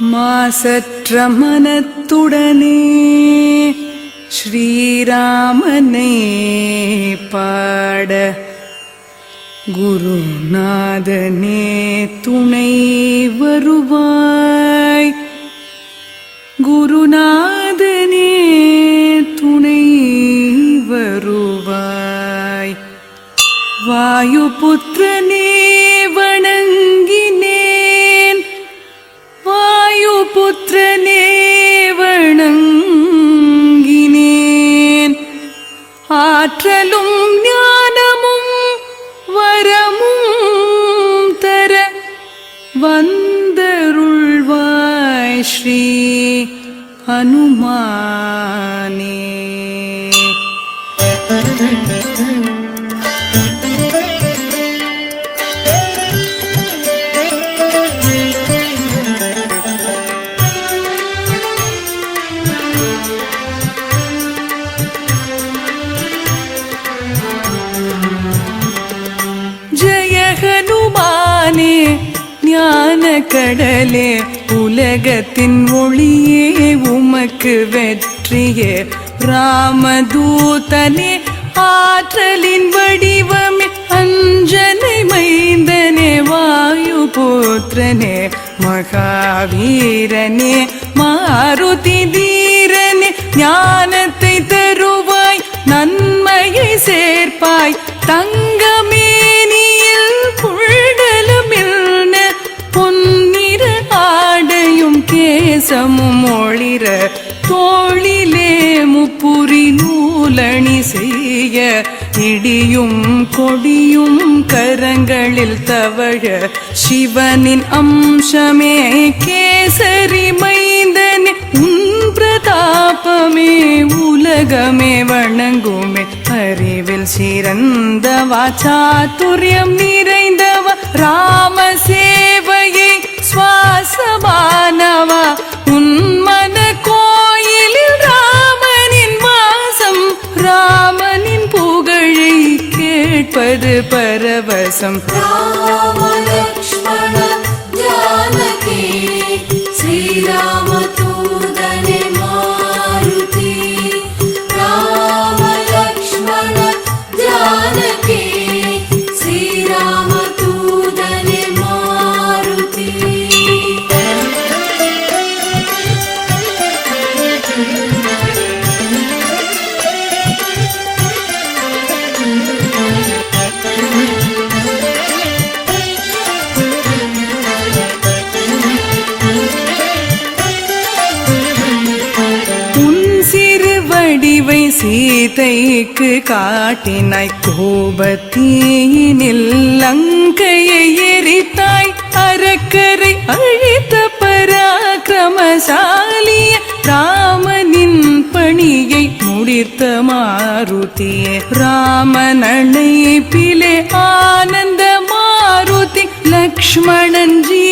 மாசற்ற மனத்துடனே ஸ்ரீராமனே பாட குருநாதனே துணை வருவாய். குருநாதனே துணை வருவாய். வாயுபுத்திரனே வணங்க ஆற்றலும் ஞானமும் வரமும் தர வந்தருள்வாய் ஸ்ரீ ஹனுமானே கடலே உலகத்தின் ஒளியே உமக்கு வெற்றியே. ராமதூதனே ஆற்றலின் வடிவமே அஞ்சனை மைந்தனே வாயு போத்திரனே மகாவீரனே மாருதி தீரனே ஞானத்தை தருவாய் நன்மையை சேர்ப்பாய். கொடியும் கொடியும் கரங்களில் தவழ சிவனின் அம்சமே கேசரி மைந்தனே உன் பிரதாபமே உலகமே வணங்குமே. அறிவில் சிறந்தவா சாத்துரியம் நிறைந்தவ ரா கேட்பது பரவசம். வடிவை சீதைக்கு காட்டினாய். கோபத்தீயினில் லங்கையை எரித்தாய். அறக்கரை அழித்த பராக்கிரமசாலிய ராமனின் பணியை முடித்த மாருதியே. ராமனனை பிலே ஆனந்த மாருதி லக்ஷ்மணன் ஜீவனை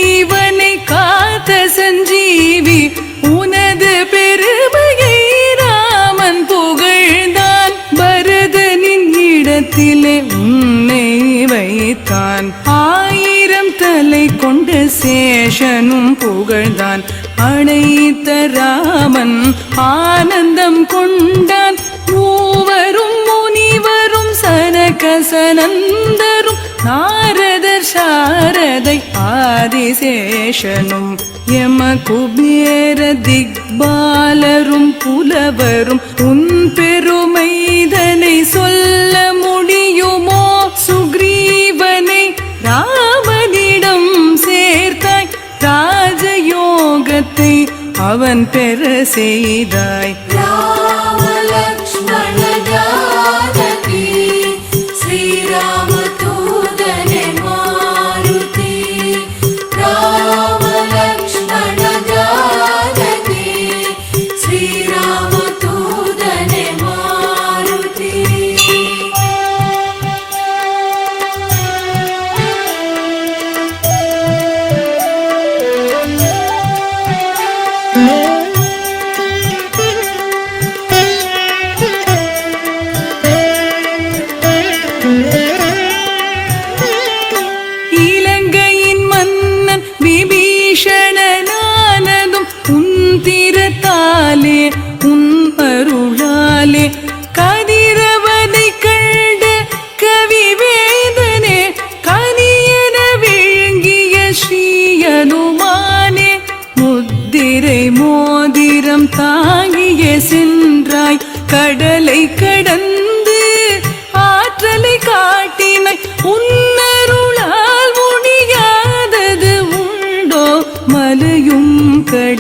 சேஷனும் புகழ்ந்தான். அனைத்த ராமன் ஆனந்தம் கொண்டான். மூவரும் முனிவரும் சனகசனந்தரும் நாரதர் சாரதை ஆதிசேஷனும் யம குபேர திக்பாலரும் புலவரும் உன் அவன் பெற செய்தாய்.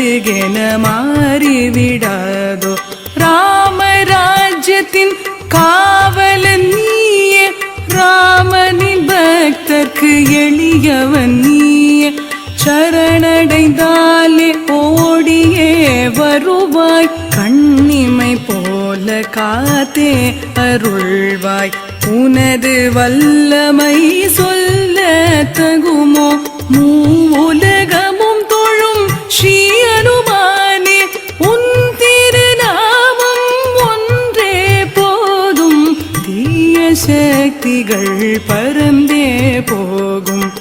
கடுகென மாறிவிடாதோ ராமராஜ்யத்தின் காவல நீயே ராமனின் பக்தர்க்கு எளியவன் நீயே. சரணடைந்தாலே ஓடியே வருவாய் கண்ணிமை போல காத்தே அருள்வாய். உனது வல்லமை சொல்ல தகுமோ? மூவுலகமும் பறந்தே போகும்.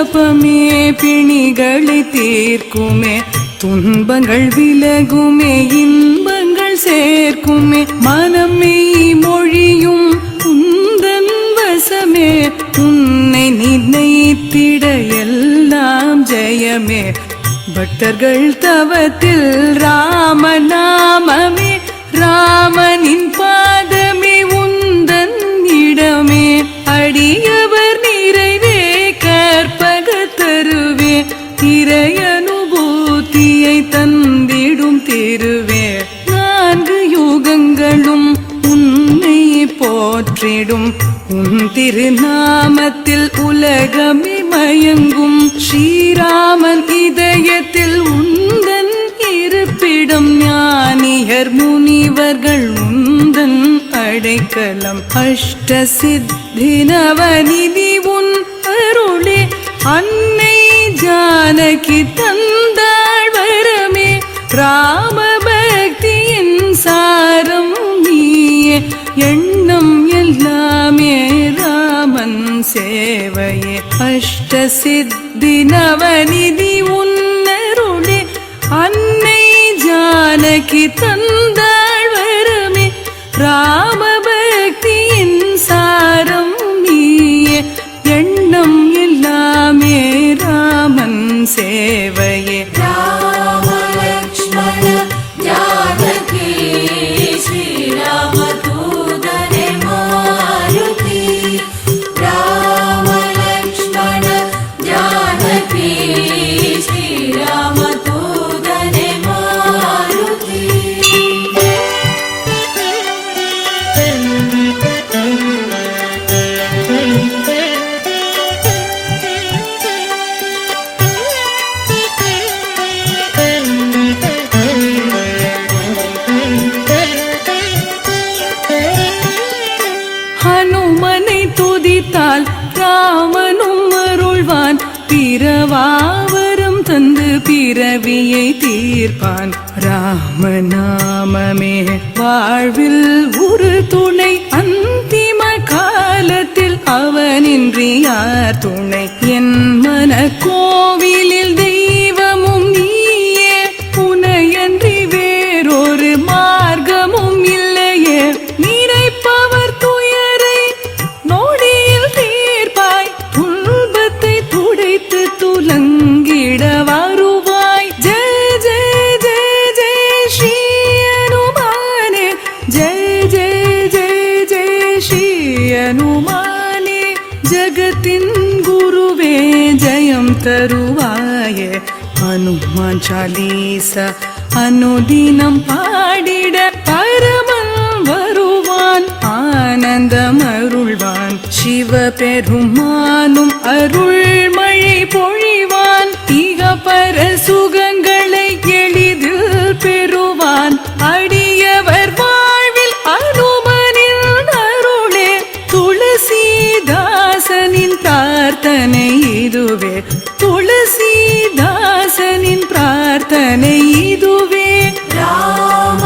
தபமே பிணிகளை தீர்க்குமே. துன்பங்கள் விலகுமே இன்பங்கள் சேர்க்குமே. மனமே மொழியும் உந்தன் வசமே. உன்னை நினைத்திட எல்லாம் ஜெயமே. பக்தர்கள் தவத்தில் ராம உன் திருநாமத்தில் உலகமே மயங்கும் ஸ்ரீராமன் இதயத்தில் உந்தன் இருப்பிடம் ஞானியர் முனிவர்கள் உந்தன் அடைக்கலம். அஷ்ட சித்தினவநிதி உன் அருளே அன்னை ஜானகி தந்தாழ்வரமே ரா சித்தி நவநிதி உன்னருளே அன்னை ஜானகி தந்தாள் வரமே. ராம பக்தியின் சாரம் நீயே எண்ணம் எல்லாமே ராமன் சேவ. பிறவியை தீர்ப்பான். ராமநாமமே. வாழ்வில் ஒரு துணை அந்திம காலத்தில் அவனின்றி யார் துணை? என் மன கோவிலே சலீச அனுதினம் பாடிட பரமன் வருவான் ஆனந்தம் அருள்வான் சிவபெருமானும் அருள் மழை பொழிவான் இக பர சுகங்களை எளிதில் பெறுவான் அடியவர் வாழ்வில் அனுமனின் அருளே துளசிதாசனின் பிரார்த்தனை இதுவே തുളസീദാസനിൻ പ്രാർത്ഥന ഇതുവേ. രാമ